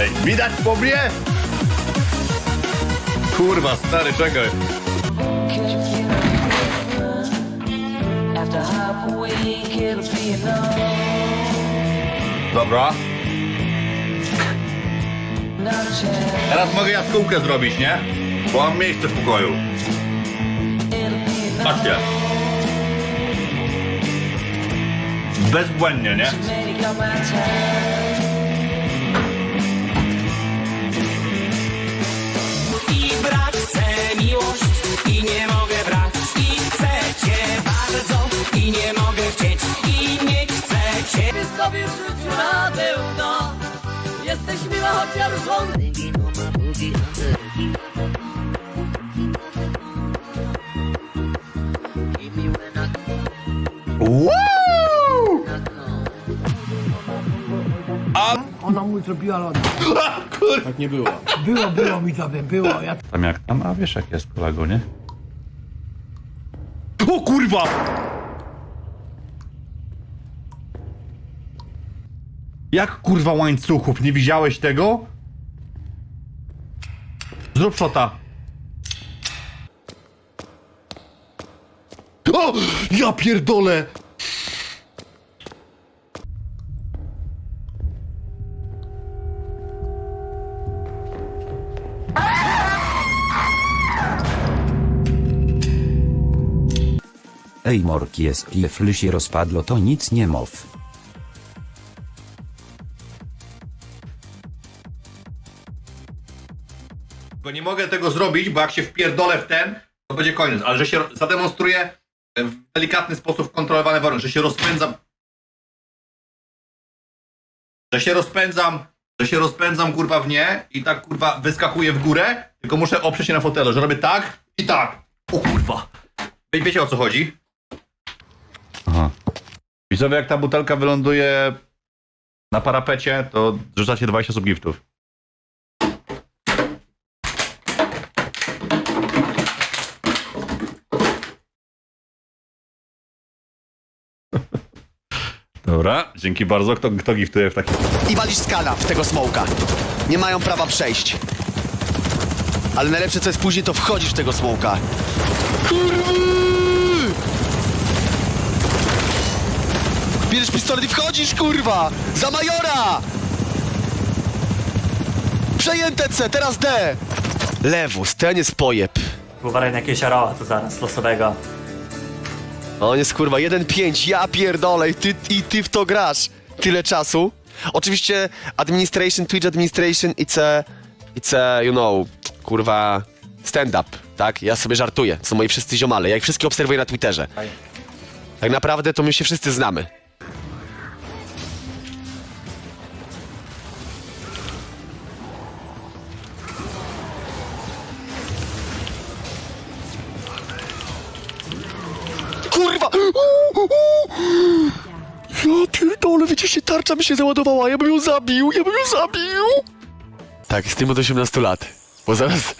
Ej, widać po mnie? Kurwa, stary, czekaj. Dobra. Teraz mogę jaskółkę zrobić, nie? Bo mam miejsce w pokoju. Patrzcie. Bezbłędnie, nie? Miłość i nie mogę brać I chcę cię bardzo i nie mogę chcieć I nie chcę cię sobie życiu na pełno Jesteś miła chociaż rząd Woo! Ona mu zrobiła loda. Kur... Tak nie było. Było, było mi tam, było. Ja Tam jak tam, a wiesz jak jest kolego, nie? O kurwa! Jak kurwa łańcuchów, nie widziałeś tego? Zrób szota. O! Ja pierdolę! Ej morki jest jeśli się rozpadło to nic nie mów. Bo nie mogę tego zrobić, bo jak się wpierdolę w ten, to będzie koniec. Ale że się zademonstruję w delikatny sposób kontrolowany warunek, że się rozpędzam. Że się rozpędzam, że się rozpędzam kurwa w nie i tak kurwa wyskakuję w górę, tylko muszę oprzeć się na fotelu, że robię tak i tak. O kurwa. Wie, wiecie o co chodzi? Aha. Widzowie, jak ta butelka wyląduje na parapecie, to rzucacie 20 subgiftów. Dobra, dzięki bardzo. Kto, kto giftuje w takim... i walisz skala w tego smoka. Nie mają prawa przejść. Ale najlepsze co jest później, to wchodzisz w tego smoka. Kurwa! Bierzesz pistolet i wchodzisz, kurwa! Za majora! Przejęte C, teraz D! Lewus, ten jest pojeb. Uważaj na jakiegoś arała tu zaraz, losowego. On jest kurwa 1-5, ja pierdolę i ty, i ty w to grasz. Tyle czasu. Oczywiście administration, Twitch administration, it's a, it's a, you know, kurwa, stand-up, tak? Ja sobie żartuję, są moi wszyscy ziomale, ja ich wszystkich obserwuję na Twitterze. Tak naprawdę to my się wszyscy znamy. Widzicie, tarcza mi się załadowała, ja bym ją zabił, ja bym ją zabił! Tak, z tym od 18 lat, bo zaraz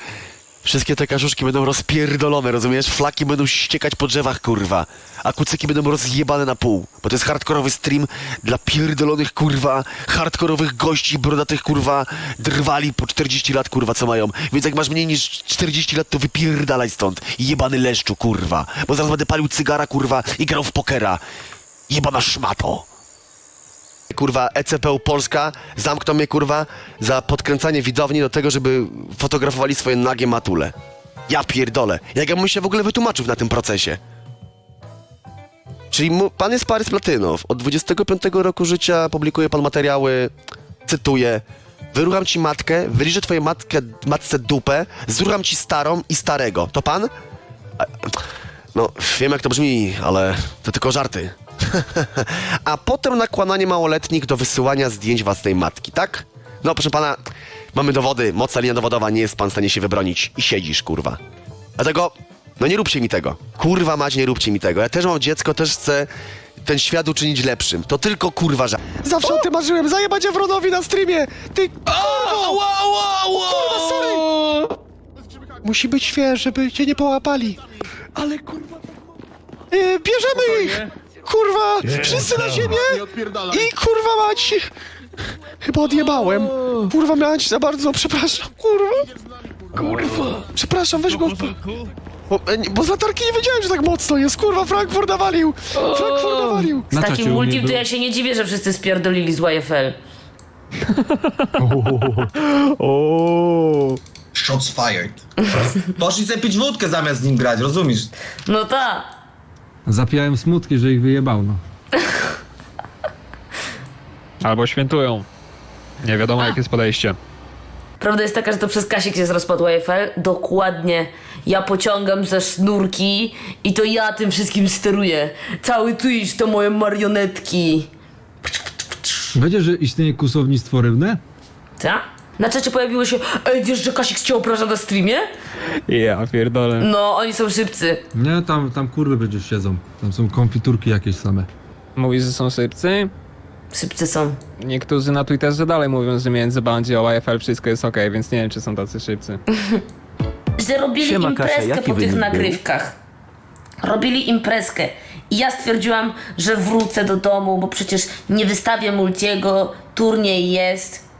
wszystkie te kaszuszki będą rozpierdolone, rozumiesz? Flaki będą ściekać po drzewach, kurwa, a kucyki będą rozjebane na pół, bo to jest hardkorowy stream dla pierdolonych, kurwa, hardkorowych gości, brodatych, kurwa, drwali po 40 lat, kurwa, co mają. Więc jak masz mniej niż 40 lat, to wypierdalaj stąd, jebany leszczu, kurwa, bo zaraz będę palił cygara, kurwa, i grał w pokera. Jebana szmato. Kurwa, ECPU Polska zamknął mnie, kurwa, za podkręcanie widowni do tego, żeby fotografowali swoje nagie matule. Ja pierdolę. Jak ja bym się w ogóle wytłumaczył na tym procesie? Czyli mu, pan jest Parys Platynow. Od 25 roku życia publikuje pan materiały, cytuję, wyrucham ci matkę, wyliżę twoje matkę, matce dupę, zrucham ci starą i starego. To pan? No, wiem jak to brzmi, ale to tylko żarty. A potem nakłamanie małoletnich do wysyłania zdjęć własnej matki, tak? No, proszę pana, mamy dowody, mocna linia dowodowa, nie jest pan w stanie się wybronić i siedzisz, kurwa. Dlatego, no nie róbcie mi tego. Kurwa mać, nie róbcie mi tego. Ja też mam dziecko, też chcę ten świat uczynić lepszym. To tylko kurwa ża... Zawsze o tym marzyłem, zajebać Ewronowi na streamie! Ty, kurwa! Kurwa, sorry! Musi być świeży, żeby cię nie połapali. Ale kurwa... Yy, bierzemy ich! Kurwa! Wszyscy na ziemię! I kurwa mać! chyba odjebałem. Kurwa, miałem ci za bardzo, przepraszam, kurwa. Kurwa. Przepraszam, weź go. Bo, e, bo z latarki nie wiedziałem, że tak mocno jest. Kurwa, Frankfurt nawalił. Frankfurt nawalił. Z takim multim to ja się nie dziwię, że wszyscy spierdolili z YFL. Shots fired. Poszli sobie pić wódkę zamiast z nim grać, rozumiesz? No ta. Zapijałem smutki, że ich wyjebał, no. Albo świętują. Nie wiadomo, jakie jest podejście. Prawda jest taka, że to przez Kasik jest rozpad YFL. Dokładnie. Ja pociągam za sznurki i to ja tym wszystkim steruję. Cały Twitch to moje marionetki. Wiecie, że istnieje kusownictwo rybne? Ta? Na czacie pojawiło się, ej wiesz, że Kasik cię obraża na streamie? Ja pierdolę. No, oni są szybcy. Nie, tam, tam kurwy przecież siedzą. Tam są konfiturki jakieś same. Mówisz, że są szybcy? Szybcy są. Niektórzy na Twitterze dalej mówią, że między bandzie a YFL wszystko jest ok, więc nie wiem, czy są tacy szybcy. Że robili Siema, Kasia, imprezkę jaki po tych wynik był? nagrywkach. Robili imprezkę. I ja stwierdziłam, że wrócę do domu, bo przecież nie wystawię multiego, turniej jest.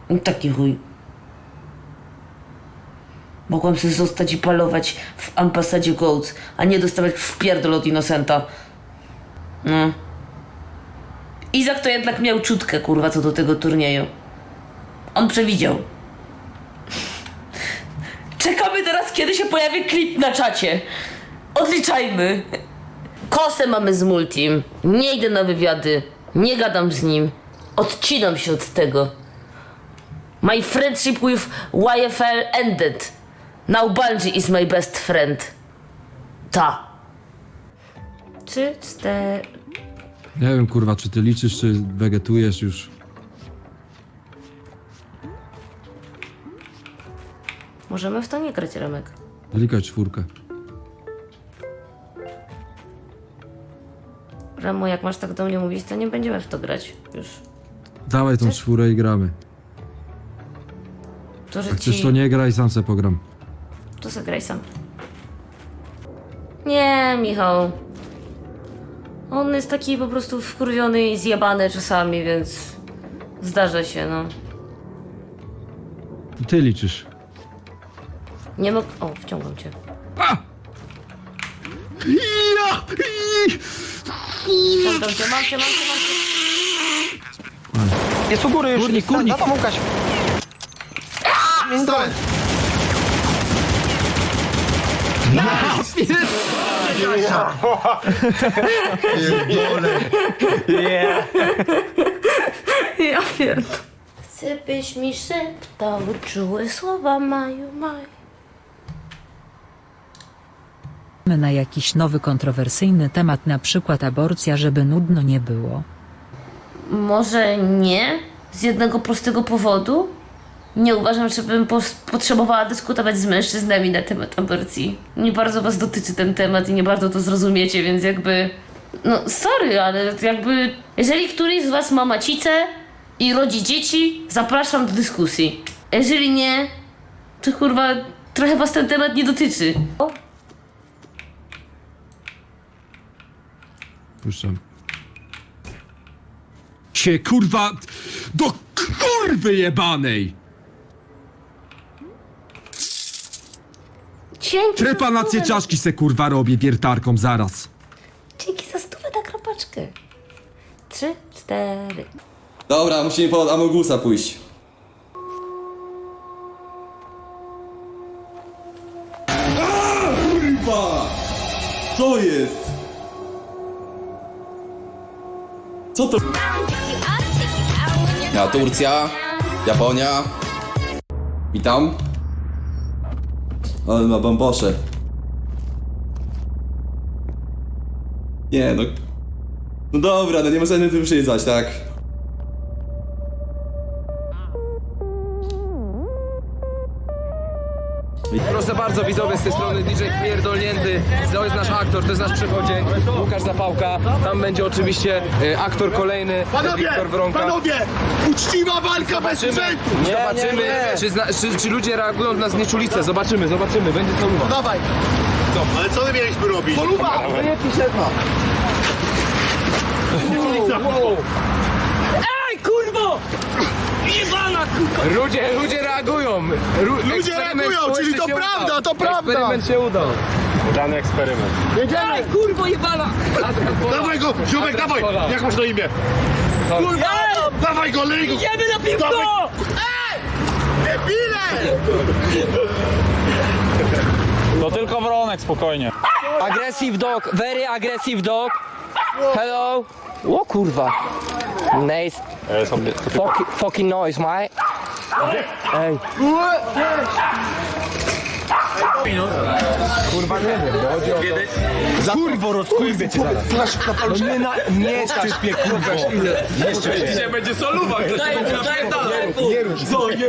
I Taki chuj. Mogłam sobie zostać i palować w ambasadzie Goats, a nie dostawać w pierdol od Innocenta. No. Izak to jednak miał czutkę, kurwa, co do tego turnieju. On przewidział. Czekamy teraz, kiedy się pojawi klip na czacie. Odliczajmy. Kosę mamy z multim. Nie idę na wywiady. Nie gadam z nim. Odcinam się od tego. My friendship with YFL ended. Now Bungie is my best friend. Ta. Trzy, cztery. Nie wiem, kurwa, czy ty liczysz, czy wegetujesz już. Możemy w to nie grać, Remek. Klikaj czwórkę. Remo, jak masz tak do mnie mówić, to nie będziemy w to grać. Już. Dawaj tą czwórę i gramy. Że Jak chcesz, ci... to nie graj, sam se pogram. To zagraj sam. Nie, Michał. On jest taki po prostu wkurwiony i zjebany czasami, więc zdarza się, no. Ty liczysz. Nie mógł... O, wciągam cię. Ja! Wciągam cię, mam cię, mam cię, mam cię. Jest u góry już. Kurnik, kurnik. Za tobą, Kaś. Stałem. Ja pierdolę. Chcę byś mi szeptał czułe słowa maju, maju. na jakiś nowy kontrowersyjny temat, na przykład aborcja, żeby nudno nie było. Może nie? Z jednego prostego powodu? Nie uważam, żebym potrzebowała dyskutować z mężczyznami na temat aborcji. Nie bardzo was dotyczy ten temat i nie bardzo to zrozumiecie, więc jakby... No, sorry, ale jakby... Jeżeli któryś z was ma macicę i rodzi dzieci, zapraszam do dyskusji. Jeżeli nie, to kurwa trochę was ten temat nie dotyczy. Puszczam. Cie, kurwa, do kurwy jebanej! Dzięki za Trepanację stówę, czaszki se kurwa robię wiertarką zaraz. Dzięki za stówę na kropaczkę. Trzy, cztery. Dobra, musimy po Amogusa pójść. Kurwa! Co jest? Co to? Ja, Turcja, Japonia. Witam. Ale ma bambosze. Nie no. No dobra, no nie możemy tym przyjechać, tak? Proszę bardzo, widzowie z tej strony DJ Pierdolnięty. To jest nasz aktor, to jest nasz przechodzień, Łukasz Zapałka. Tam będzie oczywiście e, aktor kolejny, Wiktor Wronka. Panowie! Uczciwa walka bez Zobaczymy, zobaczymy Czy, zna, czy, czy ludzie reagują na znieczulicę. Zobaczymy, zobaczymy, będzie co Dawaj! Ale co my mieliśmy robić? Poluba! Ej, kurwo! Jebana, kurwa! Ludzie, ludzie reagują. Ru, ludzie reagują, czyli to prawda, to prawda. Eksperyment się udał. Udany eksperyment. Ej, kurwo, jebana! Dawaj go, Ziomek, dawaj! Jak masz na imię? Kurwa! Dawaj go, lej go! Idziemy na piwko! To tylko Wronek, spokojnie. Aggressive dog, very aggressive dog. Hello. O kurwa. Nice. Fuck, fucking noise, mate. Ej. Kurwo, rozkurwię cię zaraz. No nie na... Nie szczypie, kurwa. Nie szczypie. Dzisiaj będzie soluwa. Nie rusz. Co, nie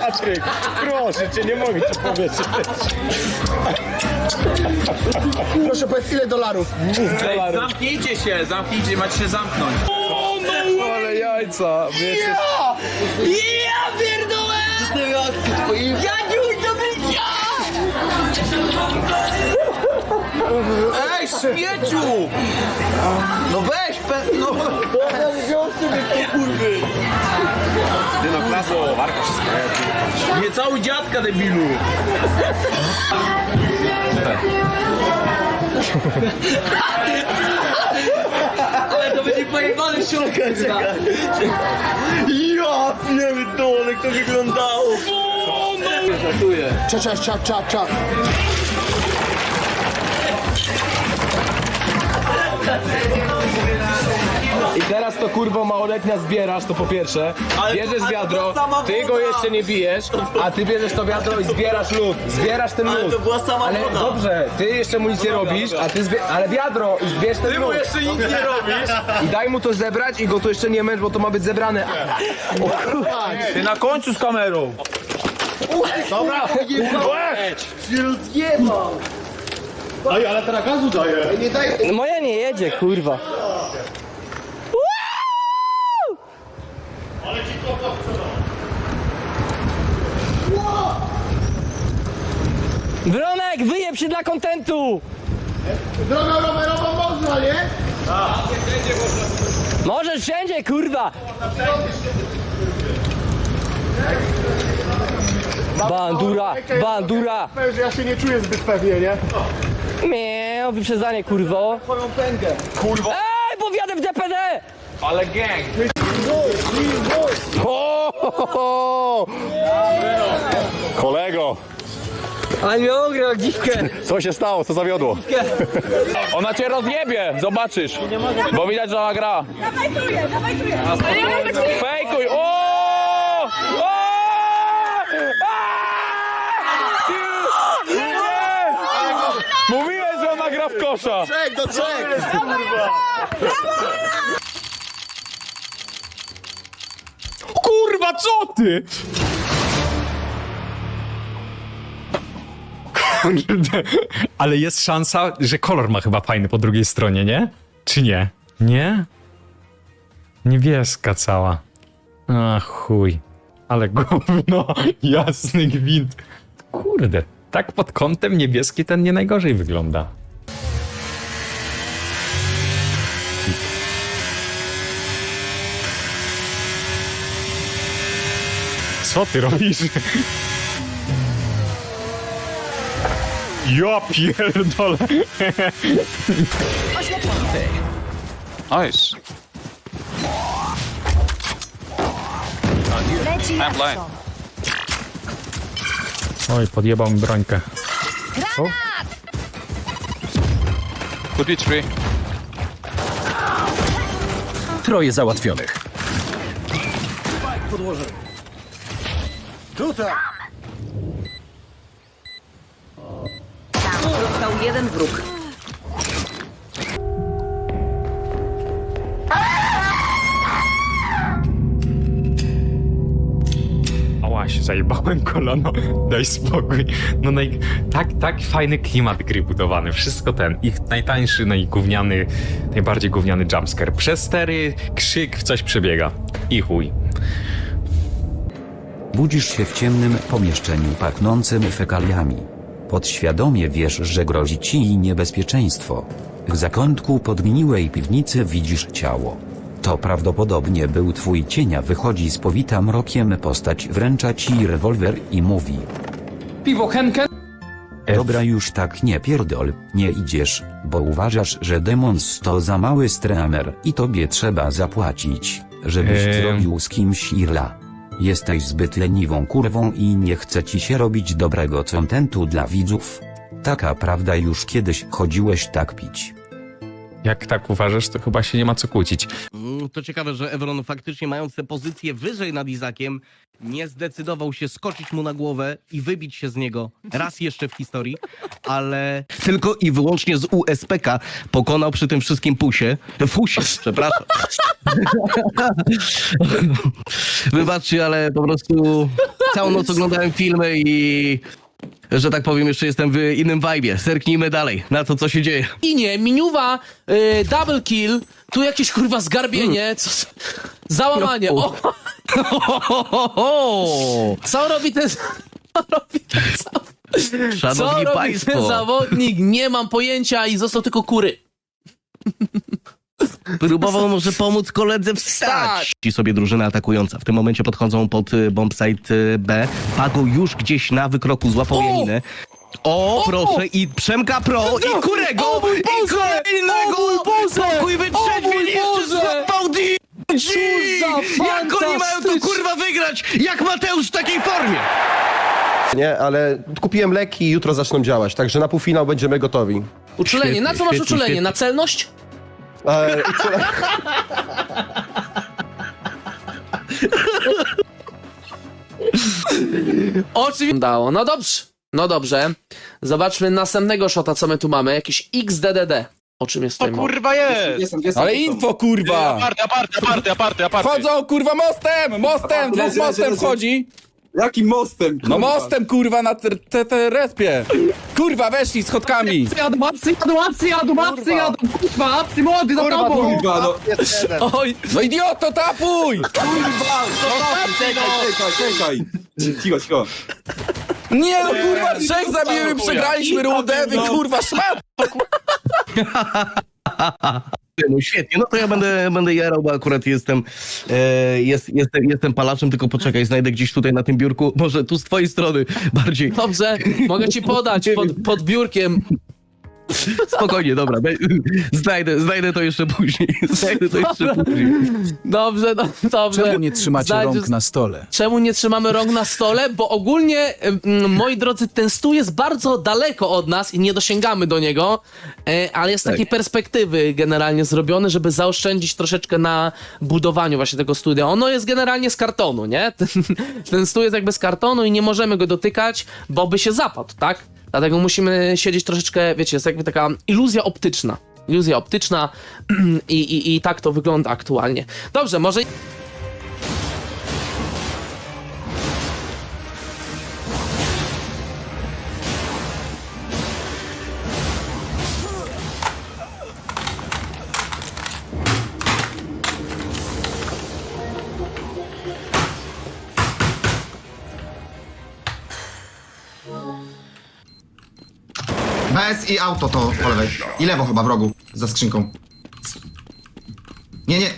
Patryk, proszę cię, nie mogę ci powiedzieć. Proszę powiedz, ile dolarów? dolarów. Zamknijcie się, zamknijcie, macie się zamknąć. Ale jajca, wiecie. Ja pierdolę! Jadziuś do bycia! Ej, śmieciu! No weź, pe... no... Ty no, klaso, warka wszystko Nie cały dziadka, debilu! Ale to będzie pojebany szulkę, Ja pierdolę, jak to wyglądało! Żartuję. Cza, cza, cza, cza, cza. I teraz to kurwo małoletnia zbierasz, to po pierwsze. Bierzesz wiadro, ty go jeszcze nie bijesz, a ty bierzesz to wiadro i zbierasz lód. Zbierasz ten lód. Ale to była sama Ale dobrze, ty jeszcze mu nic nie robisz, a ty zbier... Ale wiadro i zbierz ten lód. Ty mu jeszcze nic nie robisz. I daj mu to zebrać i go tu jeszcze nie męcz, bo to ma być zebrane. Ty na końcu z kamerą! Moja nie jedzie, kurwa. Wronek, wyjeb się dla kontentu! Drogą rowerową można, nie? Możesz wszędzie, kurwa! Bandura, bandura! Ja się nie czuję zbyt pewnie, nie? Miau, wyprzedzanie, kurwo! Twoją pęgę! Kurwo! Ej, bo wjadę w DPD! Ale gang! Kolego, Ale mnie ograł dziwkę! co się stało? Co zawiodło? Ona cię rozjebie, zobaczysz. Bo widać, że ona gra. Fejkuj! O! O! A! Ty- Nie! Mówiłem, że ona gra w kosza. Trzech do trzech! Kurwa, co ty? Kurde, ale jest szansa, że kolor ma chyba fajny po drugiej stronie, nie? Czy nie? Nie? Niebieska cała. A chuj. Ale gówno, jasny gwint. Kurde, tak pod kątem niebieski ten nie najgorzej wygląda. Co ty robisz? Ja pierdolę. Nice. I'm blind. Oj, podjebał mi brońkę. Could be three. Troje załatwionych. Ała, się zajebałem kolano. Daj spokój. No naj... tak, tak fajny klimat gry budowany. Wszystko ten. Ich najtańszy, najgówniany, najbardziej gówniany jumpscare. Przez stery, krzyk, coś przebiega. I chuj. Budzisz się w ciemnym pomieszczeniu pachnącym fekaliami. Podświadomie wiesz, że grozi ci niebezpieczeństwo. W zakątku podgniłej piwnicy widzisz ciało. To prawdopodobnie był twój cienia wychodzi z powita mrokiem postać wręcza ci rewolwer i mówi Piwo Henken? Dobra już tak nie pierdol, nie idziesz, bo uważasz, że demons to za mały streamer i tobie trzeba zapłacić, żebyś Eee. zrobił z kimś irla. Jesteś zbyt leniwą kurwą i nie chce ci się robić dobrego contentu dla widzów. Taka prawda już kiedyś chodziłeś tak pić. Jak tak uważasz, to chyba się nie ma co kłócić. Mm, To ciekawe, że Evron faktycznie mając tę pozycję wyżej nad Izakiem, nie zdecydował się skoczyć mu na głowę i wybić się z niego raz jeszcze w historii, ale tylko i wyłącznie z USPK pokonał przy tym wszystkim Pusie. Fusie, przepraszam. Wybaczcie, ale po prostu całą noc oglądałem filmy i że tak powiem, jeszcze jestem w innym vibe. Zerknijmy dalej na to, co się dzieje. I nie, miniuwa, y, double kill, tu jakieś kurwa zgarbienie, co, załamanie. O, co robi ten... Co robi ten, co Szanowni robi Państwo. ten zawodnik? Nie mam pojęcia i został tylko kury. Próbował może pomóc koledze wstać. Ci sobie drużyna atakująca. W tym momencie podchodzą pod y, bombsite y, B. Pago już gdzieś na wykroku złapał Janinę. O, proszę, i Przemka Pro, i Kurego, O mój i kolejnego! O mój Boże! Pokój wytrzeźwień, jeszcze złapał DG! za Jak oni mają to kurwa wygrać? Jak Mateusz w takiej formie? Nie, ale kupiłem leki i jutro zaczną działać, także na półfinał będziemy gotowi. Uczulenie, na co masz Świetnie, uczulenie? świetnie. Na celność? E, Oczywiście. Dało. No dobrze. No dobrze. Zobaczmy następnego shota, co my tu mamy. Jakiś XDDD. O czym jest tutaj mowa? kurwa jest! ale info kurwa! Aparty, aparty, aparty, aparty, aparty. Wchodzą kurwa mostem! Mostem! Dwóch mostem wchodzi! Jakim mostem? No mostem kurwa na te, te, te respie! Kurwa weszli schodkami! Jadą, apsy, jadą, apsy, jadą, apsy, jadą, kurwa, apsy młody za tobą! Kurwa, no. Oj, No idioto tapuj! Cicho, cicho. Nie no kurwa trzech zabiłem przegraliśmy rundę, wy kurwa szmat! No świetnie, no to ja będę, będę jarał, bo akurat jestem, e, jest, jestem, jestem palaczem, tylko poczekaj, znajdę gdzieś tutaj na tym biurku, może tu z twojej strony bardziej. dobrze. Mogę ci podać pod, pod biurkiem. Spokojnie, dobra, znajdę, znajdę to jeszcze później, znajdę to jeszcze później. Dobrze, no, dobrze. Czemu nie trzymacie Znajdziesz- rąk na stole? Czemu nie trzymamy rąk na stole? Bo ogólnie, mm, moi drodzy, ten stół jest bardzo daleko od nas i nie dosięgamy do niego, e, ale jest z takiej perspektywy generalnie zrobiony, żeby zaoszczędzić troszeczkę na budowaniu właśnie tego studia. Ono jest generalnie z kartonu, nie? Ten, ten stół jest jakby z kartonu i nie możemy go dotykać, bo by się zapadł, tak? Dlatego musimy siedzieć troszeczkę, wiecie, jest jakby taka iluzja optyczna. Iluzja optyczna i, i, i tak to wygląda aktualnie. Dobrze, może... Bez i auto to po lewej. I lewo chyba w rogu, za skrzynką. Nie, nie.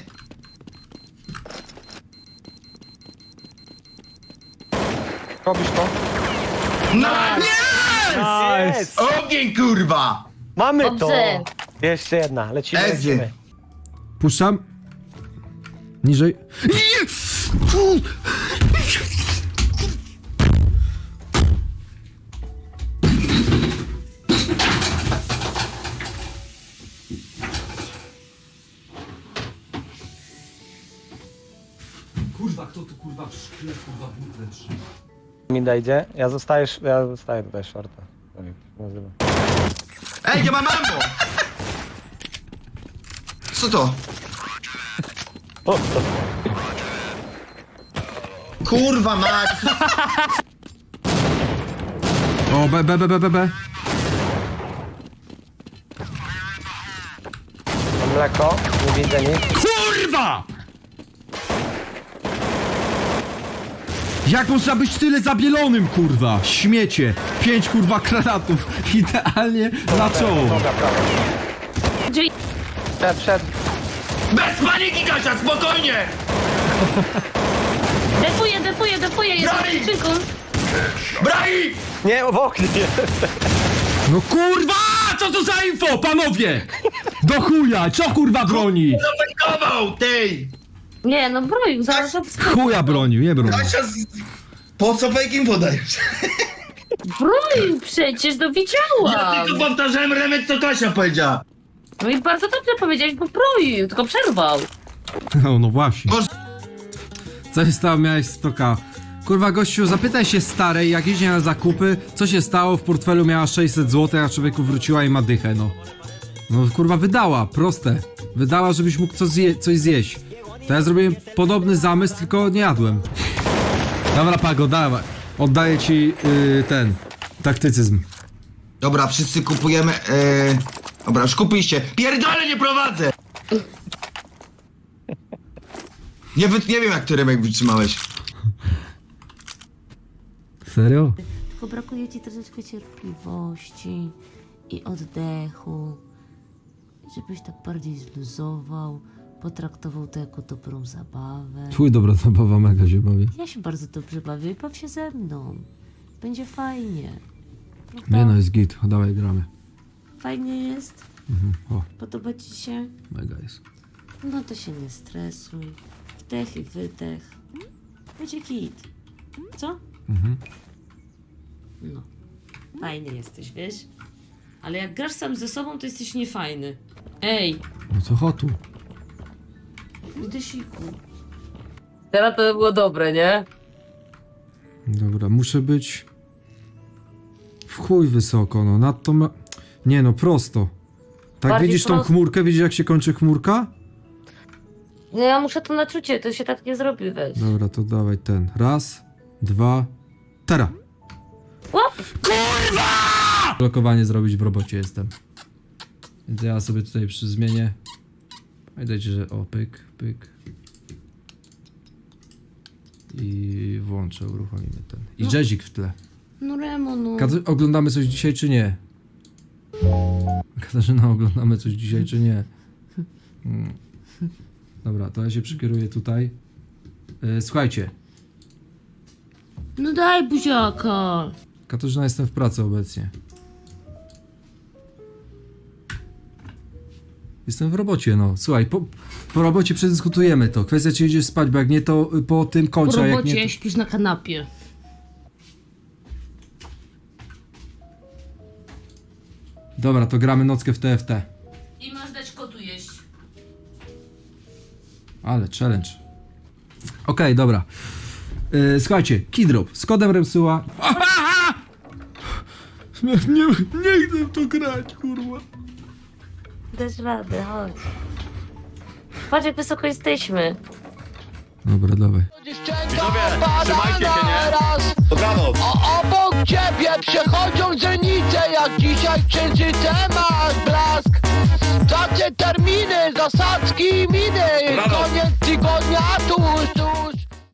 Robisz to? No nie! Yes! Ogień kurwa! Mamy Dobrze. Jeszcze jedna, lecimy, Ezy. Puszczam. Niżej. Mi dojdzie, ja zostajesz, ja zostaję tutaj shorta. Ej, nie ma mambo! Co to? Kurwa mać! O, B, B, B, B, B, B. Mleko, nie widzę nic. Kurwa! Jak można być tyle zabielonym, kurwa? Śmiecie. Pięć, kurwa, granatów. Idealnie na czoło. Przed, przed. Bez paniki, Kasia, spokojnie! Defuję, defuję, defuję, jestem dziewczynką. Braj! Nie, w oknie. No kurwa! Co to za info, panowie? Do chuja, co kurwa broni? Tej! Nie, no broił, zaraz obsłucham. Chuja bronił, nie bronił. Kasia, z... po co fake info dajesz? Broił przecież, no Ja widziałam. tylko powtarzałem remek, co Kasia powiedziała. No i bardzo dobrze powiedziałeś, bo broił, tylko przerwał. No, no właśnie. Boże. Co się stało, miałeś stoka? Kurwa gościu, zapytaj się starej, jak idzie na zakupy, co się stało, w portfelu miała 600 zł, a człowieku wróciła i ma dychę, no. No kurwa, wydała, proste. Wydała, żebyś mógł coś, zje coś zjeść. To ja zrobiłem podobny zamysł, tylko nie jadłem. Dobra, Pago, dawaj. Oddaję ci yy, ten, taktycyzm. Dobra, wszyscy kupujemy. Yy... Dobra, już kupiliście. Pierdolę, nie prowadzę! Nie, wy... nie wiem, jak ty remek wytrzymałeś. Serio? Tylko brakuje ci troszeczkę cierpliwości i oddechu. Żebyś tak bardziej zluzował, potraktował to jako dobrą zabawę. Twój dobra zabawa, mega się bawi. Ja się bardzo dobrze bawię i baw się ze mną. Będzie fajnie. Nie no, jest git, dawaj gramy. Fajnie jest? Mhm. O, Podoba ci się? mega jest. No to się nie stresuj. Wdech i wydech. Będzie git. Co? Mhm. No. Fajny jesteś, wiesz? Ale jak grasz sam ze sobą, to jesteś niefajny. Ej, No co chotu? Wydesiku. Teraz to by było dobre, nie? Dobra, muszę być w chuj wysoko, no nadto ma... Nie no, prosto. Tak Bardziej widzisz tą prosto. chmurkę? Widzisz jak się kończy chmurka? No ja muszę to na czucie, to się tak nie zrobi, weź. Dobra, to dawaj ten. Raz, dwa, teraz. Łap! Blokowanie zrobić w robocie jestem. Więc ja sobie tutaj przy zmienię. Pamiętajcie, że o, pyk, pyk. I włączę, uruchomimy ten. I No. jazzik w tle. No Remo, no. Oglądamy coś dzisiaj czy nie? Katarzyna, oglądamy coś dzisiaj czy nie? Mm. Dobra, to ja się przykieruję tutaj. E, Słuchajcie, No daj buziaka. Katarzyna, jestem w pracy obecnie. Jestem w robocie, no. Słuchaj, po, po robocie przedyskutujemy to. Kwestia, czy idziesz spać, bo jak nie, to y, po tym Po kończę, a jak robocie nie... To... śpisz na kanapie. Dobra, to gramy nockę w TFT. I masz dać kotu jeść. Ale challenge. Okej, dobra. Yy, słuchajcie, Kidrop z kodem Remsuła. Nie, nie, nie chcę w to grać, kurwa. Dasz radę, chodź. Patrz jak wysoko jesteśmy. Dobra, dawaj. Trzymajcie się, nie? Dobranoc! Obok ciebie przechodzą żenice, jak dzisiaj księżycem masz blask. Tacie terminy, zasadzki i miny, Brawo. koniec